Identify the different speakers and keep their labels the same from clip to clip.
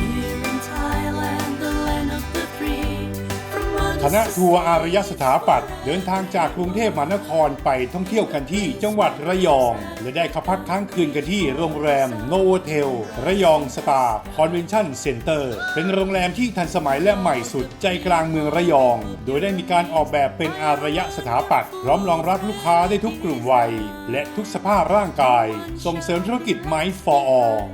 Speaker 1: you. ณะทัวร์อารยสถาปัตย์เดินทางจากกรุงเทพมหานครไปท่องเที่ยวกันที่จังหวัดระยอง และได้ข้าพักค้างคืนกันที่โรงแรมโนโวเทลระยองสตาร์คอนเวนชั่นเซ็นเตอร์เป็นโรงแรมที่ทันสมัยและใหม่สุดใจกลางเมืองระยอง โดยได้มีการออกแบบเป็นอารยสถาปัตย์พร้อมรองรับลูกค้าได้ทุกกลุ่มวัย และทุกสภาพร่างกาย ส่งเสริมธุรกิจไมฟ์ฟอร์อ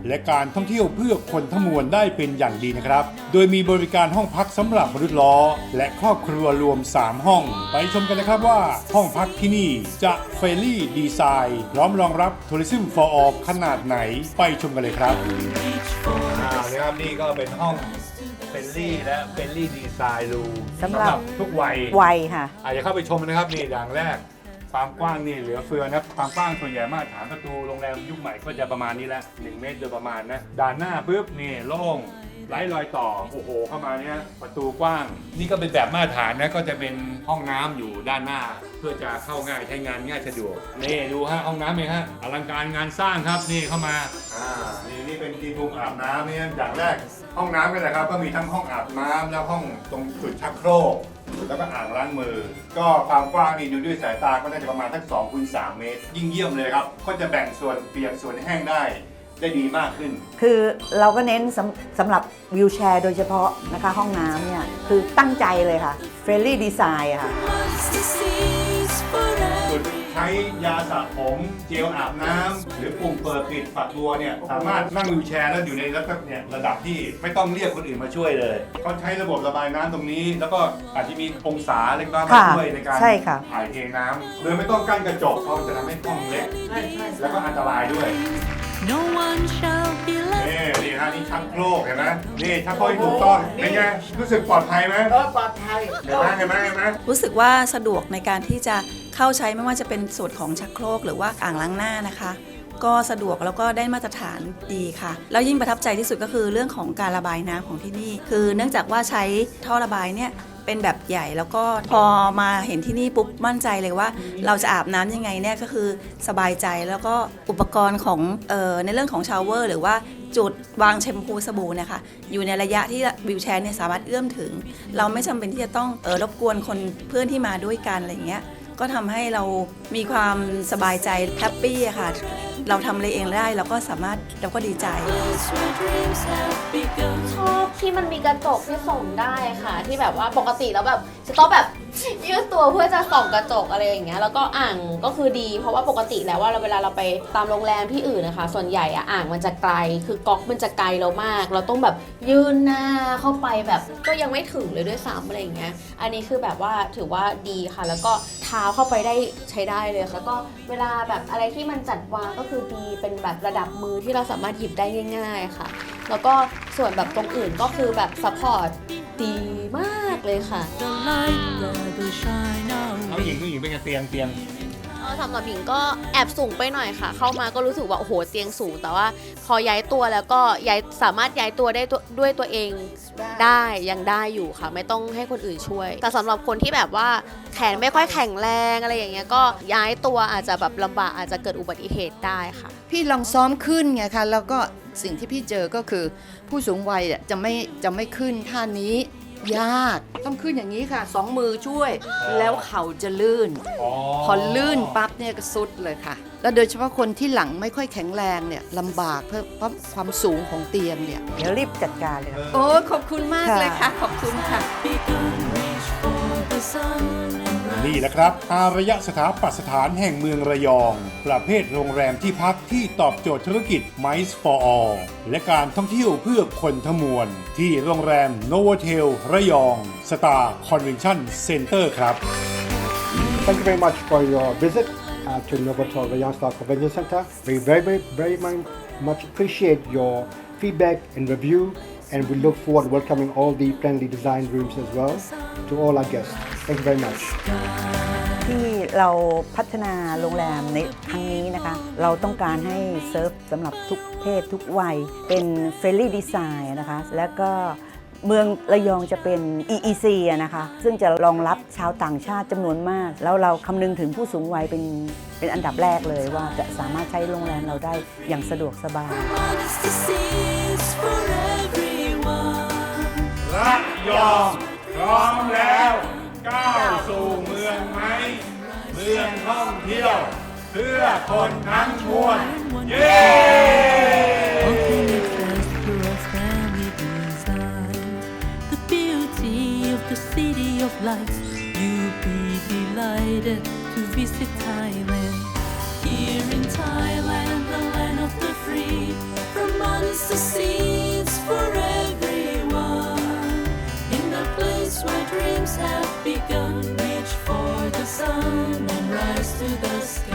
Speaker 1: และการท่องเที่ยวเพื่อคนทั้งมวลได้เป็นอย่างดีนะครับ โดยมีบริการห้องพักสำหรับมนุษย์ล้อ และครอบครัวรวม 3 ห้อง ไปชมกันนะครับว่าห้องพักที่นี่จะเฟรลี่ดีไซน์พร้อมรองรับทัวริซึมฟอร์อขนาดไหนไปชมกันเลยครับ
Speaker 2: reach for
Speaker 1: อ่านะครับนี่ก็เป็นห้องเฟรลี่และเฟรลี่ดีไซน์รู
Speaker 3: สำหรับ
Speaker 1: ทุกวัย
Speaker 3: วัยค่ะ
Speaker 1: อาจจะเข้าไปชมนะครับนี่อย่างแรก ความกว้างนี่เหลือเฟือนะครับความกว้างส่วนใหญ่มาตรฐานประตูโรงแรมยุคใหม่ก็จะประมาณนี้แหละ1เมตรโดยประมาณนะด่านหน้าปุ๊บนี่โล่ง ไร้รอยต่อโอ้โหเข้ามาเนี่ยประตูกว้าง นี่ก็เป็นแบบมาตรฐานนะก็จะเป็นห้องน้ำอยู่ด้านหน้า เพื่อจะเข้าง่ายใช้งานง่ายสะดวกนี่ดูฮะห้องน้ำเองฮะอลังการงานสร้างครับนี่เข้ามาอ่านี่นี่เป็นทีมุมอาบน้ำเนี่ยอย่างแรก ห้องน้ำกันแหละครับก็มีทั้งห้องอาบน้ำแล้วห้องตรงจุดชักโครกแล้วก็อ่างล้างมือ ก็ความกว้างนี่ดูด้วยสายตาก็น่าจะประมาณสัก2คูณ3เมตร ยิ่งเยี่ยมเลยครับ ก็จะแบ่งส่วนเปียกส่วนแห้งได้ ได้ดีมากขึ้น
Speaker 3: คือเราก็เน้นสำสำหรับวิวแชร์โดยเฉพาะนะคะห้องน้ำเนี่ย คือตั้งใจเลยค่ะเฟรนลี่ดีไซน์ค่ะ
Speaker 2: us to cease
Speaker 1: ส่วน
Speaker 2: forever.
Speaker 1: ใช้ยาสระผมเจลอาบน้ำหรือปุ่มเปิดปิดฝักบัวเนี่ย สามารถนั่งวิวแชร์แล้วอยู่ในระดับเนี่ยระดับที่ไม่ต้องเรียกคนอื่นมาช่วยเลยเขาใช้ระบบระบายน้ำตรงนี้ แล้วก็อาจจะมีองศาเล็กน้อยมา
Speaker 3: ค่ะ
Speaker 1: ช่วยในการ
Speaker 3: ใช่ค่ะ
Speaker 1: ถ่ายเทน้ำโดยไม่ต้องกั้นกระจกเพราะมันจะทำให้ห้องเล็ก แล้วก็อันตรายด้วย
Speaker 2: No one shall be left
Speaker 1: นี่นี่ฮะนี่ชักโครกเห็นไหมนี่ชักโครกที่ถูกต้องเป็นไงรู้สึกปลอดภัยไหม
Speaker 4: เออปลอดภัย
Speaker 1: เห็นไหมเห็นไหมเห็นไหม
Speaker 5: รู้สึกว่าสะดวกในการที่จะเข้าใช้ไม่ว่าจะเป็นส่วนของชักโครกหรือว่าอ่างล้างหน้านะคะ ก็สะดวกแล้วก็ได้มาตรฐานดีค่ะ แล้วยิ่งประทับใจที่สุดก็คือเรื่องของการระบายน้ำของที่นี่ คือเนื่องจากว่าใช้ท่อระบายเนี่ย เป็นแบบใหญ่แล้วก็พอมาเห็นที่นี่ปุ๊บมั่นใจเลยว่า เราจะอาบน้ำยังไงเนี่ยก็คือสบายใจแล้วก็อุปกรณ์ของเออในเรื่องของชาวเวอร์ หรือว่าจุดวางแชมพูสบู่เนะคะอยู่ในระยะที่วิวแชร์เนี่ยสามารถเอื้อมถึง เราไม่จำเป็นที่จะต้องเออรบกวนคนเพื่อนที่มาด้วยกันอะไรเงี้ยก็ทำให้เรามีความสบายใจแฮปปี้ค่ะ เราทำอะไรเองได้เราก็สามารถเราก็ดีใจ
Speaker 6: ชอบที่มันมีกระจกที่ส่องได้ค่ะ ที่แบบว่าปกติแล้วแบบจะต้องแบบยืดตัวเพื่อจะส่องกระจกอะไรอย่างเงี้ยแล้วก็อ่างก็คือดี เพราะว่าปกติแล้วว่าเราเวลาเราไปตามโรงแรมที่อื่นนะคะ ส่วนใหญ่อะอ่างมันจะไกล คือก๊อกมันจะไกลเรามาก เราต้องแบบยื่นหน้าเข้าไปแบบก็ยังไม่ถึงเลยด้วยซ้ำอะไรอย่างเงี้ยอันนี้คือแบบว่าถือว่าดีค่ะ แล้วก็เท้าเข้าไปได้ใช้ได้เลยค่ะแล้วก็เวลาแบบอะไรที่มันจัดวางก็คือดีเป็นแบบระดับมือที่เราสามารถหยิบได้ง่าย ๆค่ะ แล้วก็ส่วนแบบตรงอื่นก็คือแบบซัพพอร์ตดีมากเลยค่ะ
Speaker 2: The light that will shine our
Speaker 1: น้องหญิงน้องหญิงเป็นไงเตียงเตียง
Speaker 6: เออสำหรับหญิงก็แอบสูงไปหน่อยค่ะ เข้ามาก็รู้สึกว่าโอ้โหเตียงสูง แต่ว่าพอย้ายตัวแล้วก็ย้ายสามารถย้ายตัวได้ตัวด้วยตัวเองได้ยังได้อยู่ค่ะ ไม่ต้องให้คนอื่นช่วย แต่สำหรับคนที่แบบว่าแขนไม่ค่อยแข็งแรงอะไรอย่างเงี้ยก็ย้ายตัวอาจจะแบบลำบากอาจจะเกิดอุบัติเหตุได้ค่ะ
Speaker 4: พี่ลองซ้อมขึ้นไงคะแล้วก็สิ่งที่พี่เจอก็คือ ผู้สูงวัยเนี่ยจะไม่จะไม่ขึ้นท่านี้ ยาก ต้องขึ้นอย่างนี้ค่ะ สองมือช่วย แล้วเข่าจะลื่น
Speaker 1: อ๋อ
Speaker 4: พอลื่นปั๊บเนี่ยก็สุดเลยค่ะ แล้วโดยเฉพาะคนที่หลังไม่ค่อยแข็งแรงเนี่ยลำบากเพราะเพราะความสูงของเตียงเนี่ย
Speaker 3: เดี๋ยวรีบจัดการเลยค่ะ
Speaker 4: โอ้ขอบคุณมากเลยค่ะ ขอบคุณค่ะ
Speaker 2: begun. Reach for the sun and rise.
Speaker 1: นี่แหละครับ อารยสถาปัตสถานแห่งเมืองระยอง ประเภทโรงแรมที่พักที่ตอบโจทย์ธุรกิจ Mice for All และการท่องเที่ยวเพื่อคนทั้งมวล ที่โรงแรม Novotel ระยอง Star Convention Center ครับ
Speaker 7: Thank you very much for your visit uh, to Novotel Rayong Star Convention Center. We very, very, very mu- much appreciate your feedback and review, and we look forward to welcoming all the friendly design rooms as well to all our guests. Thank you very much.
Speaker 3: ที่เราพัฒนาโรงแรมในครั้งนี้นะคะ เราต้องการให้เซิร์ฟสำหรับทุกเพศทุกวัย เป็นเฟรนลี่ดีไซน์นะคะ แล้วก็เมืองระยองจะเป็น EEC อะนะคะ ซึ่งจะรองรับชาวต่างชาติจำนวนมาก แล้วเราคำนึงถึงผู้สูงวัยเป็นเป็นอันดับแรกเลยว่าจะสามารถใช้โรงแรมเราได้อย่างสะดวกสบาย
Speaker 2: Want us to cease for everyone.
Speaker 1: ยองพร้อมแล้ว คนทั้งมวลเย้
Speaker 2: Open access to a family design. The beauty of the city of lights. You'll be delighted to visit Thailand. Here in Thailand, the land of the free, from mountains to seeds for everyone. In the place where dreams have begun, reach for the sun and rise to the sky.